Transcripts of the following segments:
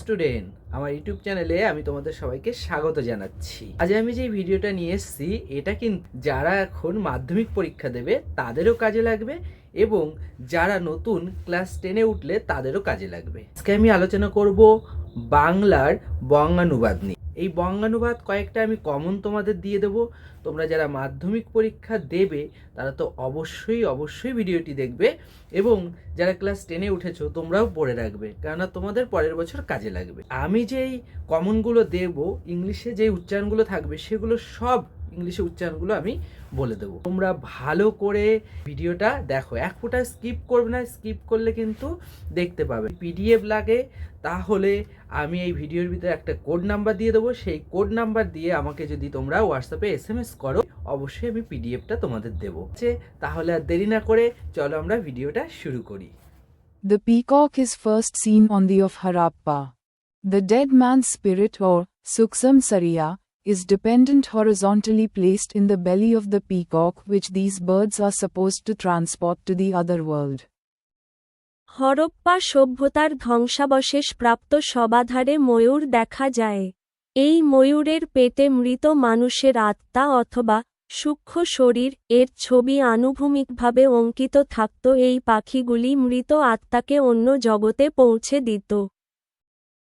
Student, আমার YouTube চ্যানেলে আমি তোমাদের সবাইকে স্বাগত জানাচ্ছি। আজ আমি যে ভিডিওটা নিয়ে এসেছি, এটা কিন্তু যারা এখন মাধ্যমিক পরীক্ষা দেবে, তাদেরও কাজে লাগবে এবং যারা নতুন ক্লাস টেনে উঠলে, তাদেরও কাজে লাগবে। আজকে আমি আলোচনা করব বাংলার বঙ্গানুবাদ নিয়ে। এই বঙ্গানুবাদ কয়েকটা আমি কমন তোমাদের দিয়ে দেবো। তোমরা যারা মাধ্যমিক পরীক্ষা দেবে, তারা তো অবশ্যই অবশ্যই ভিডিওটি দেখবে এবং যারা ক্লাস টেনে উঠেছো, তোমরাও পড়ে রাখবে, কেননা তোমাদের পরের বছর কাজে লাগবে। আমি যেই কমনগুলো দেব ইংলিশে যে উচ্চারণগুলো থাকবে, সেগুলো সব ইংলিশে উচ্চারণগুলো আমি বলে দেবো। তোমরা ভালো করে ভিডিওটা দেখো। এক ফোঁটা স্কিপ করবে না স্কিপ করলে কিন্তু দেখতে পাবে। পিডিএফ লাগে, তাহলে আমি এই ভিডিওর ভিতরে একটা কোড নাম্বার দিয়ে দেবো। সেই কোড নাম্বার দিয়ে আমাকে যদি তোমরা হোয়াটসঅ্যাপে এস এম এস করো, অবশ্যই আমি পিডিএফটা তোমাদের দেবো। তাহলে আর দেরি না করে চলো আমরা ভিডিওটা শুরু করি। The peacock is first seen on the of Harappa. The dead man's spirit or Suksam Sariya is dependent horizontally placed in the belly of the peacock which these birds are supposed to transport to the other world. Harappa সভ্যতার ধ্বংসাবশেষ প্রাপ্ত সবাধারে ময়ূর দেখা যায় এই ময়ূরের পেটে মৃত মানুষের আত্মা অথবা সূক্ষ্ম শরীর এর ছবি আনুভূমিকভাবে অঙ্কিত থাকত এই পাখিগুলি মৃত আত্মাকে অন্য জগতে পৌঁছে দিত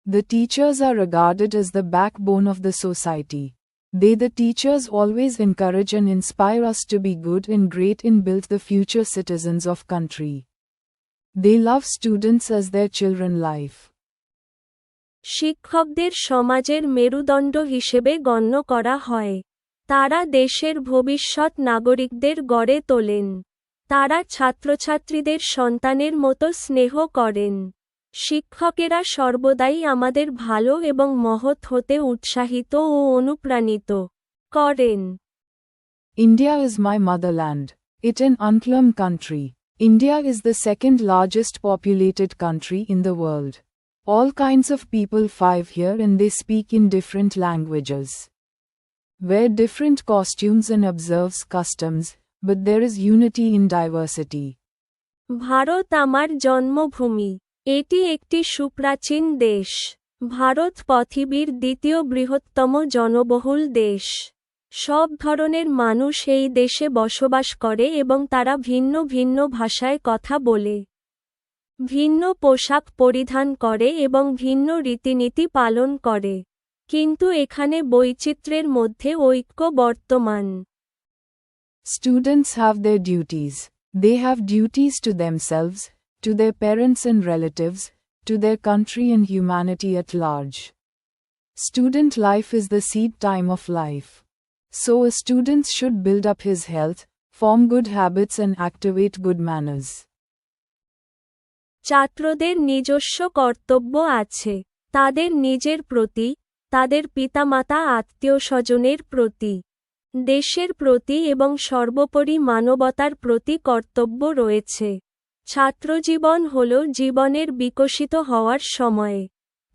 The teachers are regarded as the backbone of the society. They, the teachers, always encourage and inspire us to be good and great and build the future citizens of country. They love students as their children life. শিক্ষকদের সমাজের মেরুদণ্ড হিসেবে গণ্য করা হয় তারা দেশের ভবিষ্যৎ নাগরিকদের গড়ে তোলেন তারা ছাত্রছাত্রীদের সন্তানের মতো স্নেহ করেন শিক্ষকেরা সর্বদাই আমাদের ভালো এবং মহৎ হতে উৎসাহিত ও অনুপ্রাণিত করেন India is my motherland. It an unclum country. India is the second largest populated country in the world. All kinds of people five here and they speak in different languages. Wear different costumes and observes customs, but there is unity in diversity. Bharat আমার জন্মভূমি এটি একটি সুপ্রাচীন দেশ। ভারত পৃথিবীর দ্বিতীয় বৃহত্তম জনবহুল দেশ। সব ধরনের মানুষ এই দেশে বসবাস করে এবং তারা ভিন্ন ভিন্ন ভাষায় কথা বলে। ভিন্ন পোশাক পরিধান করে এবং ভিন্ন রীতিনীতি পালন করে। কিন্তু এখানে বৈচিত্র্যের মধ্যে ঐক্য বর্তমান। Students have their duties. They have duties to themselves, to their parents and relatives, to their country and humanity at large. Student life is the seed time of life. So a student should build up his health, form good habits and activate good manners. ছাত্রদের নিজস্ব কর্তব্য আছে তাদের নিজের প্রতি তাদের পিতামাতা আত্মীয় স্বজনের প্রতি দেশের প্রতি এবং সর্বোপরি মানবতার প্রতি কর্তব্য রয়েছে ছাত্রজীবন হল জীবনের বিকশিত হওয়ার সময়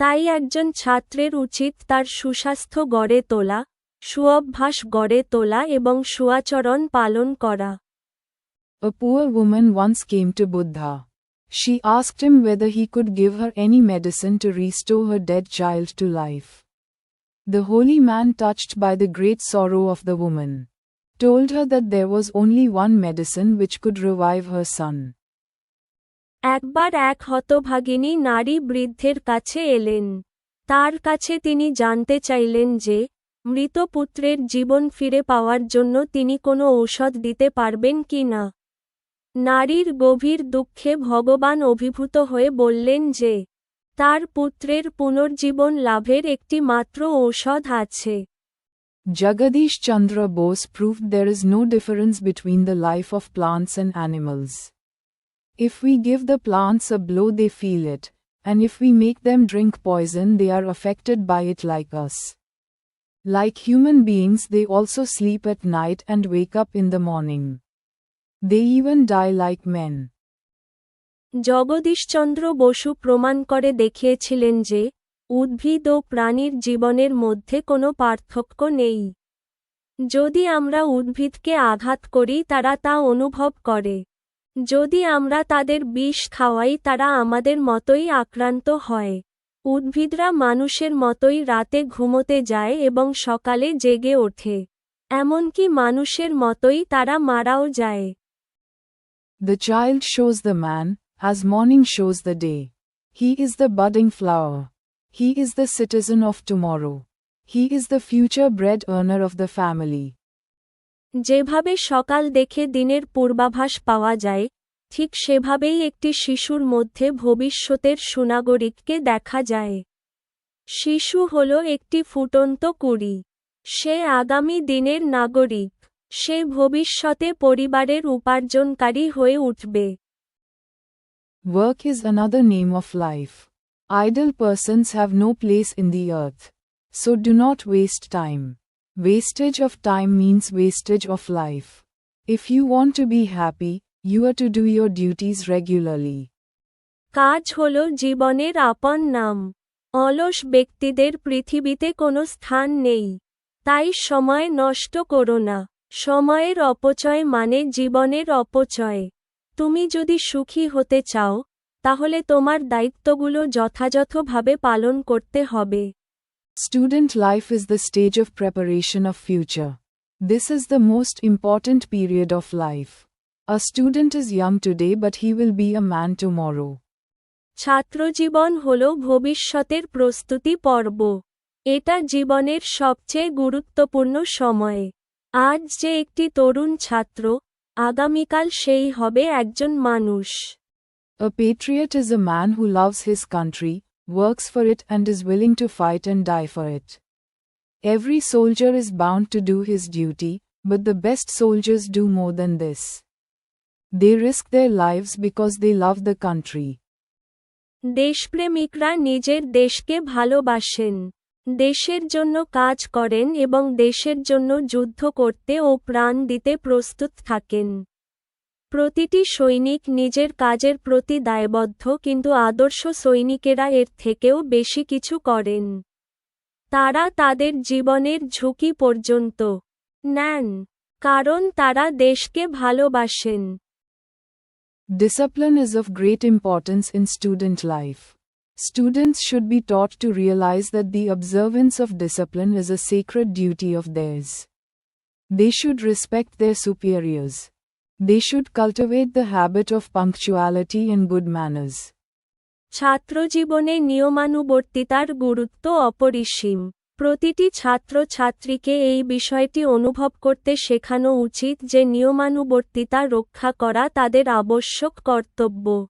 তাই একজন ছাত্রের উচিত তার সুস্বাস্থ্য গড়ে তোলা সুঅভ্যাস গড়ে তোলা এবং সুয়াচরণ পালন করা A poor woman once came to Buddha. She asked him whether he could give her any medicine to restore her dead child to life. The holy man, touched by the great sorrow of the woman, told her that there was only one medicine which could revive her son. একবার এক হতভাগিনী নারী বৃদ্ধের কাছে এলেন। তার কাছে তিনি জানতে চাইলেন যে, মৃত পুত্রের জীবন ফিরে পাওয়ার জন্য তিনি কোনো ঔষধ দিতে পারবেন কি না। নারীর গভীর দুঃখে ভগবান অভিভূত হয়ে বললেন যে, তার পুত্রের পুনর্জীবন লাভের একটি মাত্র ঔষধ আছে। Jagadish Chandra Bose proved there is no difference between the life of plants and animals. If we give the plants a blow, they feel it, and if we make them drink poison, they are affected by it like us. Like human beings, they also sleep at night and wake up in the morning. They even die like men. Jagadishchandra Basu প্রমাণ করে দেখিয়েছিলেন যে উদ্ভিদ ও প্রাণীর জীবনের মধ্যে কোনো পার্থক্য নেই যদি আমরা উদ্ভিদকে আঘাত করি তারা তা অনুভব করে যদি আমরা তাদের বিষ খাওয়াই, তারা আমাদের মতোই আক্রান্ত হয়। উদ্ভিদরা মানুষের মতোই রাতে ঘুমোতে যায় এবং সকালে জেগে ওঠে। এমনকি মানুষের মতোই তারা মারাও যায়। The child shows the man has morning shows the day he is the budding flower he is the citizen of tomorrow he is the future bread earner of the family যেভাবে সকাল দেখে দিনের পূর্বাভাস পাওয়া যায়, ঠিক সেভাবেই একটি শিশুর মধ্যে ভবিষ্যতের সুনাগরিককে দেখা যায় শিশু হল একটি ফুটন্ত কুড়ি সে আগামী দিনের নাগরিক সে ভবিষ্যতে পরিবারের উপার্জনকারী হয়ে উঠবে Work is another name of life. Idle persons have no place in the earth. So do not waste time. Wastage of time means wastage of life. If you want to be happy, you are to do your duties regularly. কাজ হল জীবনের আপন নাম। অলস ব্যক্তিদের পৃথিবীতে কোনো স্থান নেই। তাই সময় নষ্ট করো না। সময়ের অপচয় মানে জীবনের অপচয়। তুমি যদি সুখী হতে চাও তাহলে তোমার দায়িত্বগুলো যথাযথভাবে পালন করতে হবে। Student life is the stage of preparation of future. This is the most important period of life. A student is young today but he will be a man tomorrow. ছাত্রজীবন হল ভবিষ্যতের প্রস্তুতি পর্ব এটা জীবনের সবচেয়ে গুরুত্বপূর্ণ সময় আজ যে একটি তরুণ ছাত্র আগামীকাল সেই হবে একজন মানুষ A patriot is a man who loves his country, works for it, and is willing to fight and die for it. Every soldier is bound to do his duty, but the best soldiers do more than this. They risk their lives because they love the country. দেশপ্রেমিকরা নিজের দেশকে ভালোবাসেন দেশের জন্য কাজ করেন এবং দেশের জন্য যুদ্ধ করতে ও প্রাণ দিতে প্রস্তুত থাকেন প্রতিটি সৈনিক নিজের কাজের প্রতি দায়বদ্ধ, কিন্তু আদর্শ সৈনিকেরা এর থেকেও বেশি কিছু করেন। তারা তাদের জীবনের ঝুঁকি পর্যন্ত নেন, কারণ তারা দেশকে ভালোবাসেন। Discipline is of great importance in student life students should be taught to realise that the observance of discipline is a secret duty of theirs they should respect their superiors They should cultivate the habit of punctuality and good manners. ছাত্রজীবনে নিয়মানুবর্তিতার গুরুত্ব অপরিসীম। প্রতিটি ছাত্রছাত্রীকে এই বিষয়টি অনুভব করতে শেখানো উচিত যে নিয়মানুবর্তিতা রক্ষা করা তাদের আবশ্যক কর্তব্য।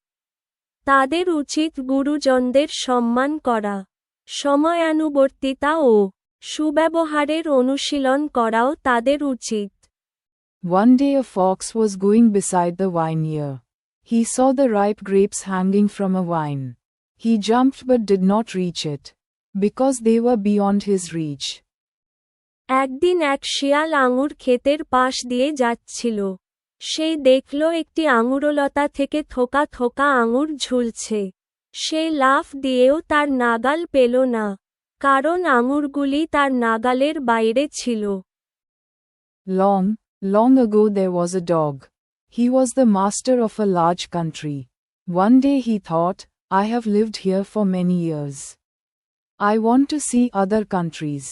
তাদের উচিত গুরুজনদের সম্মান করা। সময়ানুবর্তিতা ও সুব্যবহারের অনুশীলন করাও তাদের উচিত। One day a fox was going beside the vineyard. He saw the ripe grapes hanging from a vine. He jumped but did not reach it. Because they were beyond his reach. একদিন এক শিয়াল আঙুর ক্ষেতের পাশ দিয়ে যাচ্ছিল সে দেখল একটি আঙুরলতা থেকে থোকা থোকা আঙুর ঝুলছে সে লাফ দিয়েও তার নাগাল পেল না কারণ আঙুরগুলি তার নাগালের বাইরে ছিল Long, long ago there was a dog. He was the master of a large country. One day he thought, I have lived here for many years. I want to see other countries.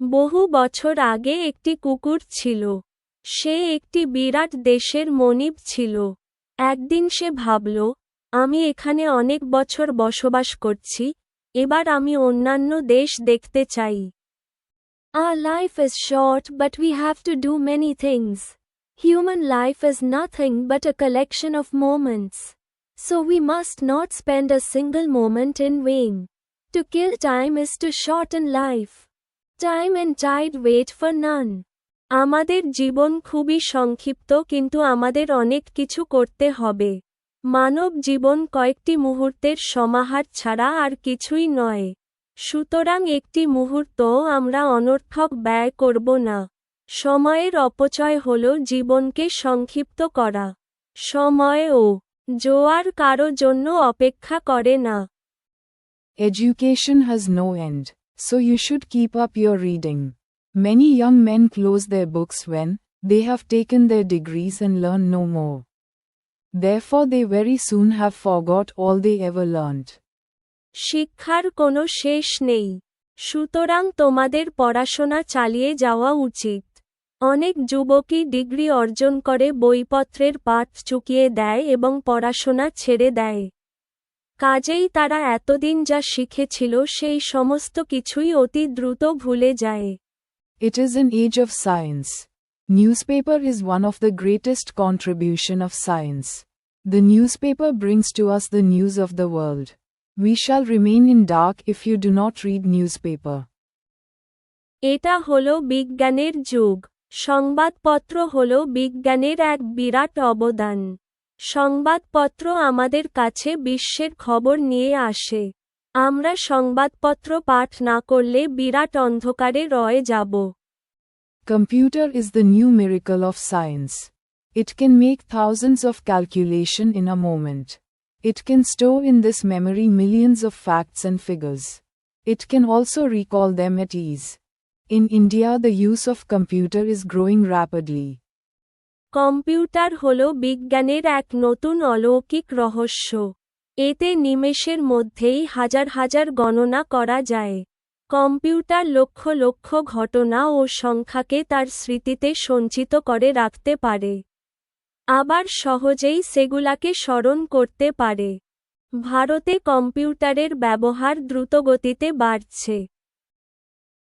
বহু বছর আগে একটি কুকুর ছিল সে একটি বিরাট দেশের মনিব ছিল একদিন সে ভাবল আমি এখানে অনেক বছর বসবাস করছি এবার আমি অন্যান্য দেশ দেখতে চাই Our life is short but we have to do many things. Human life is nothing but a collection of moments. So we must not spend a single moment in vain. To kill time is to shorten life. Time and tide wait for none. আমাদের জীবন খুবই সংক্ষিপ্ত কিন্তু আমাদের অনেক কিছু করতে হবে মানব জীবন কয়েকটি মুহূর্তের সমাহার ছাড়া আর কিছুই নয় সুতরাং একটি মুহূর্ত আমরা অনর্থক ব্যয় করব না। সময়ের অপচয় হল জীবনকে সংক্ষিপ্ত করা। সময় ও জোয়ার কারও জন্য অপেক্ষা করে না। Education has no end so you should keep up your reading many young men close the books when they have taken the degrees and learn no more they for they very soon have forgot all they ever learned শিক্ষার কোনো শেষ নেই। সুতরাং তোমাদের পড়াশোনা চালিয়ে যাওয়া উচিত। অনেক যুবকই ডিগ্রি অর্জন করে বইপত্রের পাত চুকিয়ে দেয় এবং পড়াশোনা ছেড়ে দেয়। কাজেই তারা এতদিন যা শিখেছিল সেই সমস্ত কিছুই অতি দ্রুত ভুলে যায়। It is an age of science newspaper is one of the greatest contribution of science the newspaper brings to us the news of the world We shall remain in dark if you do not read newspaper. এটা হলো বিজ্ঞানের যুগ সংবাদপত্র হলো বিজ্ঞানের এক বিরাট অবদান সংবাদপত্র আমাদের কাছে বিশ্বের খবর নিয়ে আসে আমরা সংবাদপত্র পাঠ না করলে বিরাট অন্ধকারে রয়ে যাব Computer is the new miracle of science. It can make thousands of calculation in a moment. It can store in this memory millions of facts and figures. It can also recall them at ease. In India the use of computer is growing rapidly. Computer হল বিজ্ঞানের এক নতুন অলৌকিক রহস্য এতে নিমেষের মধ্যেই হাজার হাজার গণনা করা যায় কম্পিউটার লক্ষ লক্ষ ঘটনা ও সংখ্যাকে তার স্মৃতিতে সঞ্চিত করে রাখতে পারে আবার সহজেই সেগুলাকে স্মরণ করতে পারে ভারতে কম্পিউটারের ব্যবহার দ্রুতগতিতে বাড়ছে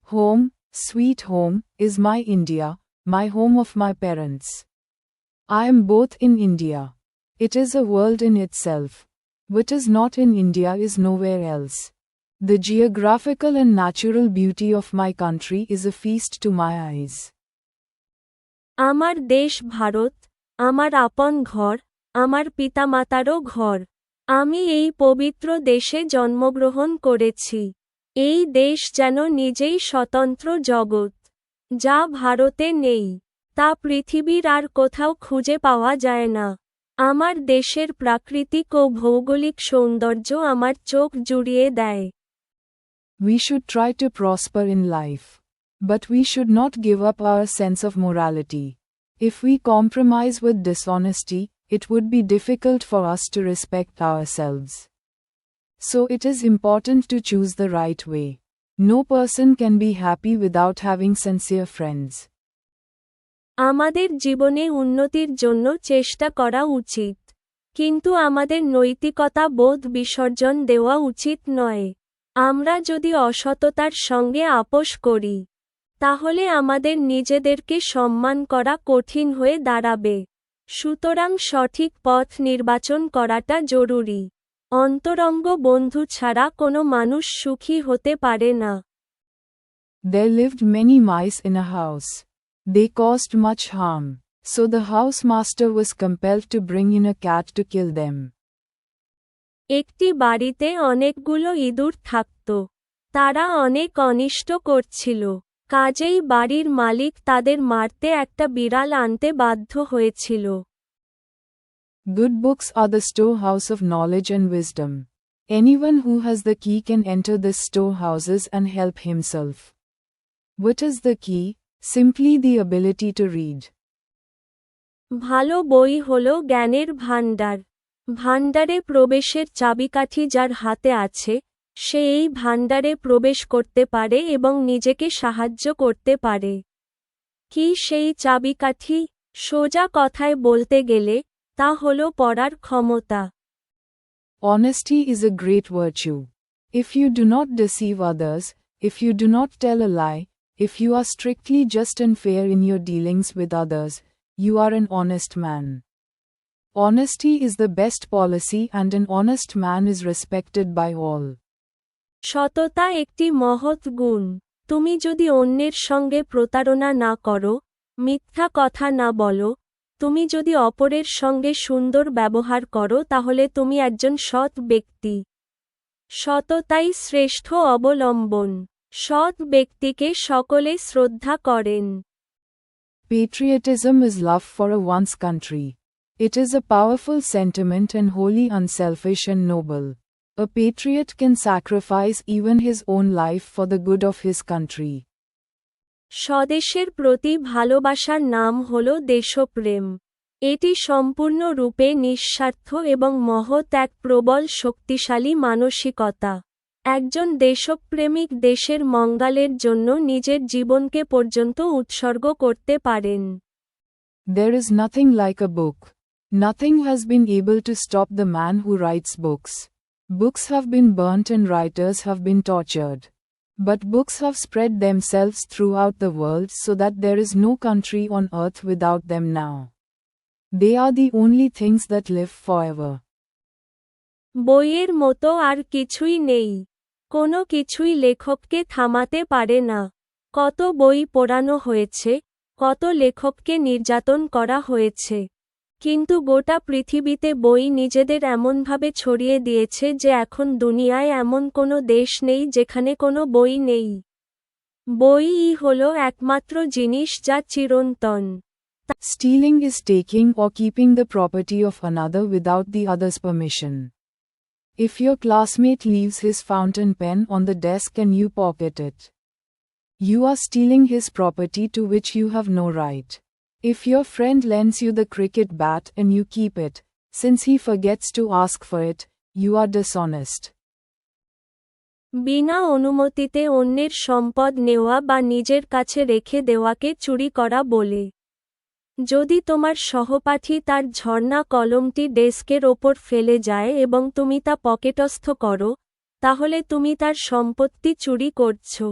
Home, sweet home, is my India, my home of my parents. I am both in India. It is a world in itself. What is not in India is nowhere else. The geographical and natural beauty of my country is a feast to my eyes. আমার দেশ ভারত আমার আপন ঘর, আমার পিতামাতারও ঘর আমি এই পবিত্র দেশে জন্মগ্রহণ করেছি এই দেশ যেন নিজেই স্বতন্ত্র জগৎ যা ভারতে নেই, তা পৃথিবীর আর কোথাও খুঁজে পাওয়া যায় না আমার দেশের প্রাকৃতিক ও ভৌগোলিক সৌন্দর্য আমার চোখ জুড়িয়ে দেয় We should try to prosper in life. But we should not give up our sense of morality. If we compromise with dishonesty, it would be difficult for us to respect ourselves. So it is important to choose the right way. No person can be happy without having sincere friends. আমাদের জীবনে উন্নতির জন্য চেষ্টা করা উচিত কিন্তু আমাদের নৈতিকতা বোধ বিসর্জন দেওয়া উচিত নয় আমরা যদি অসততার সঙ্গে আপোষ করি তাহলে আমাদের নিজেদেরকে সম্মান করা কঠিন হয়ে দাঁড়াবে। সুতরাং সঠিক পথ নির্বাচন করাটা জরুরি। অন্তরঙ্গ বন্ধু ছাড়া কোনো মানুষ সুখী হতে পারে না। There lived many mice in a house. They caused much harm, so the housemaster was compelled to bring in a cat to kill them. একটি বাড়িতে অনেকগুলো ইঁদুর থাকত। তারা অনেক অনিষ্ট করছিল। কাজেই বাড়ির মালিক তাদের মারতে একটা বিড়াল আনতে বাধ্য হয়েছিল। Good books are the store house of knowledge and wisdom anyone who has the key can enter the store houses and help himself what is the key simply the ability to read ভালো বই হল জ্ঞানের ভাণ্ডার। ভাণ্ডারে প্রবেশের চাবিকাঠি যার হাতে আছে সে এই ভাণ্ডারে প্রবেশ করতে পারে এবং নিজেকে সাহায্য করতে পারে কি সেই চাবিকাঠি সোজা কথায় বলতে গেলে তা হল পড়ার ক্ষমতা Honesty is a great virtue. If you do not deceive others, if you do not tell a lie, if you are strictly just and fair in your dealings with others, you are an honest man. Honesty is the best policy and an honest man is respected by all. সততা একটি মহৎ গুণ তুমি যদি অন্যের সঙ্গে প্রতারণা না করো, মিথ্যা কথা না বলো, তুমি যদি অপরের সঙ্গে সুন্দর ব্যবহার করো, তাহলে তুমি একজন সৎ ব্যক্তি সততাই শ্রেষ্ঠ অবলম্বন সৎ ব্যক্তিকে সকলে শ্রদ্ধা করেন Patriotism is love for a one's country. It is a powerful sentiment and wholly unselfish and noble. A patriot can sacrifice even his own life for the good of his country. স্বদেশের প্রতি ভালোবাসার নাম হল দেশপ্রেম এটি সম্পূর্ণরূপে নিঃস্বার্থ এবং মহৎ এক প্রবল শক্তিশালী মানসিকতা একজন দেশপ্রেমিক দেশের মঙ্গলের জন্য নিজের জীবনকে পর্যন্ত উৎসর্গ করতে পারেন There is nothing like a book. Nothing has been able to stop the man who writes books. Books have been burnt and writers have been tortured. But books have spread themselves throughout the world so that there is no country on earth without them now. They are the only things that live forever. বইয়ের মতো আর কিছুই নেই কোনো কিছুই লেখককে থামাতে পারে না কত বই পোড়ানো হয়েছে কত লেখককে নির্যাতন করা হয়েছে কিন্তু গোটা পৃথিবীতে বই নিজেদের এমনভাবে ছড়িয়ে দিয়েছে যে এখন দুনিয়ায় এমন কোনো দেশ নেই যেখানে কোনো বই নেই। বই হল একমাত্র জিনিস যা চিরন্তন। Stealing is taking or keeping the property of another without the others permission if your classmate leaves his fountain pen on the desk can you pocket it you are stealing his property to which you have no right If your friend lends you the cricket bat and you keep it, since he forgets to ask for it, you are dishonest. বিনা অনুমতিতে অন্যের সম্পদ নেওয়া বা নিজের কাছে রেখে দেওয়াকে চুরি করা বলে। যদি তোমার সহপাঠী তার ঝর্ণা কলমটি ডেস্কের ওপর ফেলে যায় এবং তুমি তা পকেটস্থ করো তাহলে তুমি তার সম্পত্তি চুরি করছ।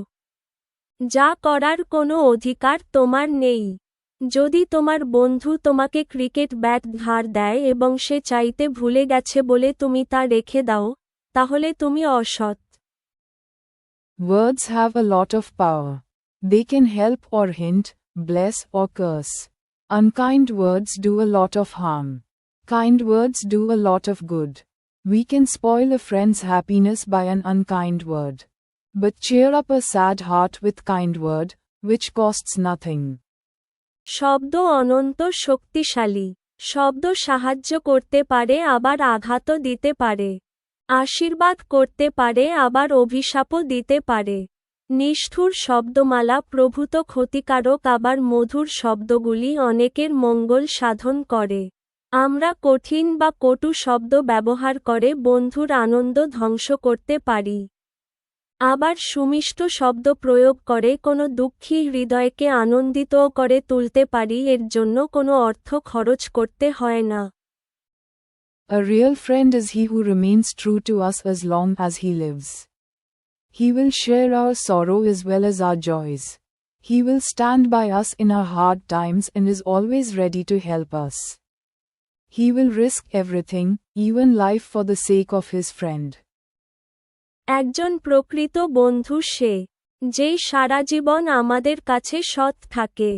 যা করার কোনো অধিকার তোমার নেই। যদি তোমার বন্ধু তোমাকে ক্রিকেট ব্যাট ধার দেয় এবং সে চাইতে ভুলে গেছে বলে তুমি তা রেখে দাও তাহলে তুমি অসৎ Words have a lot of power. They can help or hint, bless or curse. Unkind words do a lot of harm. Kind words do a lot of good. We can spoil a friend's happiness by an unkind word. But cheer up a sad heart with kind word, which costs nothing. শব্দ অনন্ত শক্তিশালী। শব্দ সাহায্য করতে পারে, আবার আঘাতও দিতে পারে। আশীর্বাদ করতে পারে, আবার অভিশাপও দিতে পারে। নিষ্ঠুর শব্দমালা, প্রভূত ক্ষতিকারক, আবার মধুর শব্দগুলি অনেকের মঙ্গল সাধন করে। আমরা কঠিন বা কটু শব্দ ব্যবহার করে বন্ধুর আনন্দ ধ্বংস করতে পারি। আবার সুমিষ্ট শব্দ প্রয়োগ করে কোনো দুঃখী হৃদয়কে আনন্দিতও করে তুলতে পারি এর জন্য কোনো অর্থ খরচ করতে হয় না A real friend is he who remains true to us as long as he lives. He will share our sorrow as well as our joys. He will stand by us in our hard times and is always ready to help us. He will risk everything, even life for the sake of his friend. একজন প্রকৃত বন্ধু সে, যে সারা জীবন আমাদের কাছে সৎ থাকে।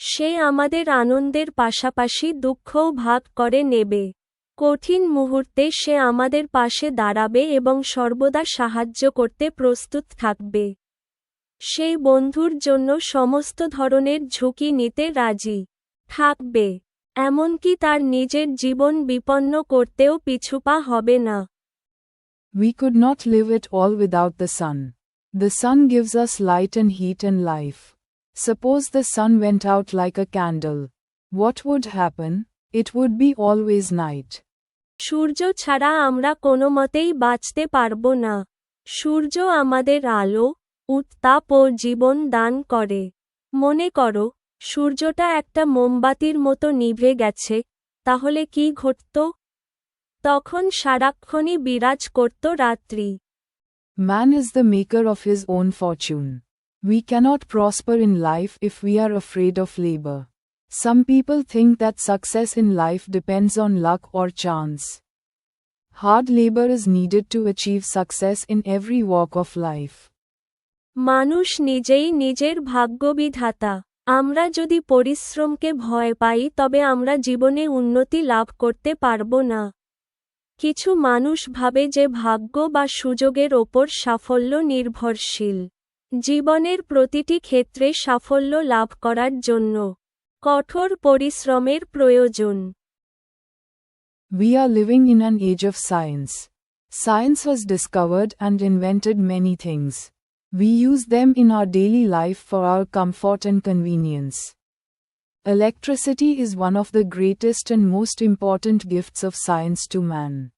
সে আমাদের আনন্দের পাশাপাশি দুঃখও ভাগ করে নেবে। কঠিন মুহূর্তে সে আমাদের পাশে দাঁড়াবে এবং সর্বদা সাহায্য করতে প্রস্তুত থাকবে। সেই বন্ধুর জন্য সমস্ত ধরনের ঝুঁকি নিতে রাজি থাকবে, এমনকি তার নিজের জীবন বিপন্ন করতেও পিছুপা হবে না। We could not live at all without the sun. The sun gives us light and heat and life. Suppose the sun went out like a candle. What would happen? It would be always night. সূর্য ছাড়া আমরা কোনো মতেই বাঁচতে পারব না সূর্য আমাদের আলো উত্তাপ ও জীবন দান করে মনে করো সূর্যটা একটা মোমবাতির মতো নিভে গেছে তাহলে কি ঘটত তখন সারাক্ষণই বিরাজ করত রাত্রি Man is the maker of his own fortune. We cannot prosper in life if we are afraid of labor. Some people think that success in life depends on luck or chance. Hard labor is needed to achieve success in every walk of life. মানুষ নিজেই নিজের ভাগ্যবিধাতা আমরা যদি পরিশ্রমকে ভয় পাই তবে আমরা জীবনে উন্নতি লাভ করতে পারব না কিছু মানুষ ভাবে যে ভাগ্য বা সুযোগের ওপর সাফল্য নির্ভরশীল। জীবনের প্রতিটি ক্ষেত্রে সাফল্য লাভ করার জন্য। কঠোর পরিশ্রমের প্রয়োজন। We are living in an age of science science was discovered and invented many things we use them in our daily life for our comfort and convenience Electricity is one of the greatest and most important gifts of science to man.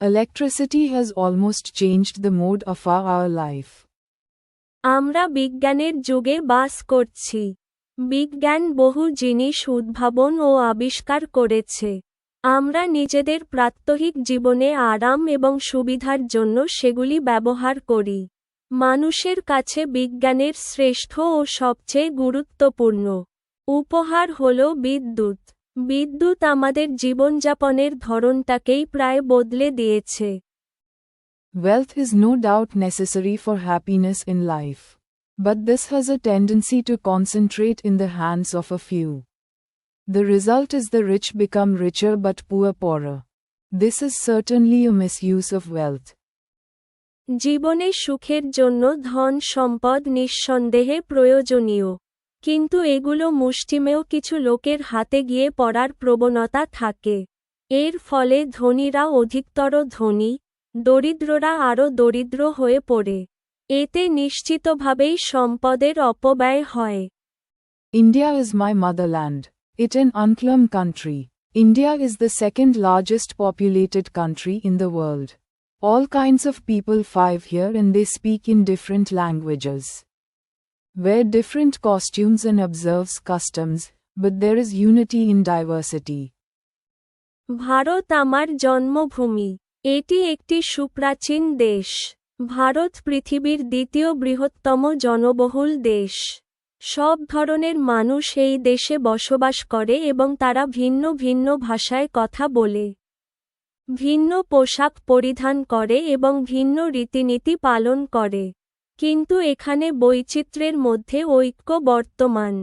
Electricity has almost changed the mode of our, our life. আমরা বিজ্ঞানের যুগে বাস করছি বিজ্ঞান বহু জিনিস উদ্ভাবন ও আবিষ্কার করেছে আমরা নিজেদের প্রাত্যহিক জীবনে আরাম এবং সুবিধার জন্য সেগুলি ব্যবহার করি মানুষের কাছে বিজ্ঞানের শ্রেষ্ঠ ও সবচেয়ে গুরুত্বপূর্ণ উপহার হল বিদ্যুৎ বিদ্যুৎ আমাদের জীবনযাপনের ধরনটাকেই প্রায় বদলে দিয়েছে Wealth is no doubt necessary for happiness in life. But this has a tendency to concentrate in the hands of a few. The result is the rich become richer but poor poorer. This is certainly a misuse of wealth. জীবনে সুখের জন্য ধন সম্পদ নিঃসন্দেহে প্রয়োজনীয় কিন্তু এগুলো মুষ্টিমেয় কিছু লোকের হাতে গিয়ে পড়ার প্রবণতা থাকে। এর ফলে ধনীরা অধিকতর ধনী, দরিদ্ররা আরও দরিদ্র হয়ে পড়ে। এতে নিশ্চিতভাবেই সম্পদের অপব্যয় হয়। India is my motherland it an uncommon country India is the second largest populated country in the world all kinds of people live here in they speak in different languages Wear different costumes and observes customs, but there is unity in diversity. Bharat আমার জন্মভূমি। এটি একটি সুপ্রাচীন দেশ। ভারত পৃথিবীর দ্বিতীয় বৃহত্তম জনবহুল দেশ। সব ধরনের মানুষ এই দেশে বসবাস করে এবং তারা ভিন্ন ভিন্ন ভাষায় কথা বলে। ভিন্ন পোশাক পরিধান করে এবং ভিন্ন রীতিনীতি পালন করে। কিন্তু এখানে বৈচিত্র্যের মধ্যে ঐক্য বর্তমান।